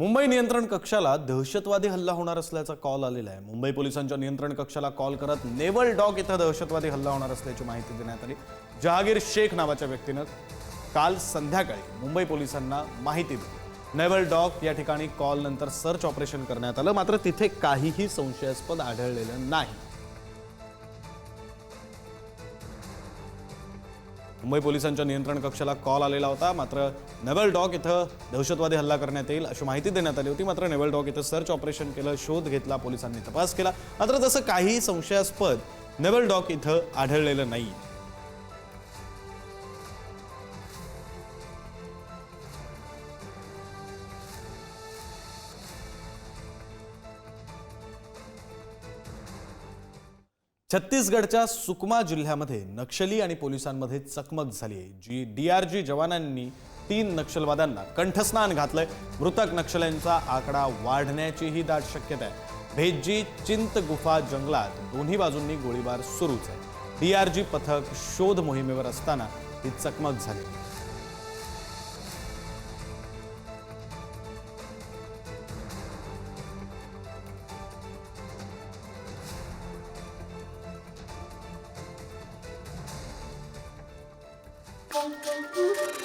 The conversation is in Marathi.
मुंबई नियंत्रण कक्षाला दहशतवादी हल्ला होणार असल्याचा कॉल आलेला आहे. मुंबई पोलिसांच्या नियंत्रण कक्षाला कॉल करत नेवल डॉक इथं दहशतवादी हल्ला होणार असल्याची माहिती देण्यात आली. जहागीर शेख नावाच्या व्यक्तीनं काल संध्याकाळी मुंबई पोलिसांना माहिती दिली. नेवल डॉक या ठिकाणी कॉल नंतर सर्च ऑपरेशन करण्यात आलं. मात्र तिथे काहीही संशयास्पद आढळलेलं नाही. मुंबई पोलिसांच्या नियंत्रण कक्षाला कॉल आलेला होता. मात्र नेवल डॉक इथं दहशतवादी हल्ला करण्यात येईल अशी माहिती देण्यात आली होती. मात्र नेवल डॉक इथं सर्च ऑपरेशन केलं शोध घेतला पोलिसांनी तपास केला. मात्र तसं काही संशयास्पद नेवल डॉक इथं आढळलेलं नाही. छत्तीसगडच्या सुकमा जिल्ह्यामध्ये नक्षली आणि पोलिसांमध्ये चकमक झाली आहे जी डी आरजी जवानांनी तीन नक्षलवाद्यांना कंठस्नान घातलंय. मृतक नक्षल्यांचा आकडा वाढण्याचीही दाट शक्यता आहे भेज्जी चिंत गुफा जंगलात दोन्ही बाजूंनी गोळीबार सुरूच आहे. डीआरजी पथक शोध मोहिमेवर असताना ही चकमक झाली. Boom, boom, boom.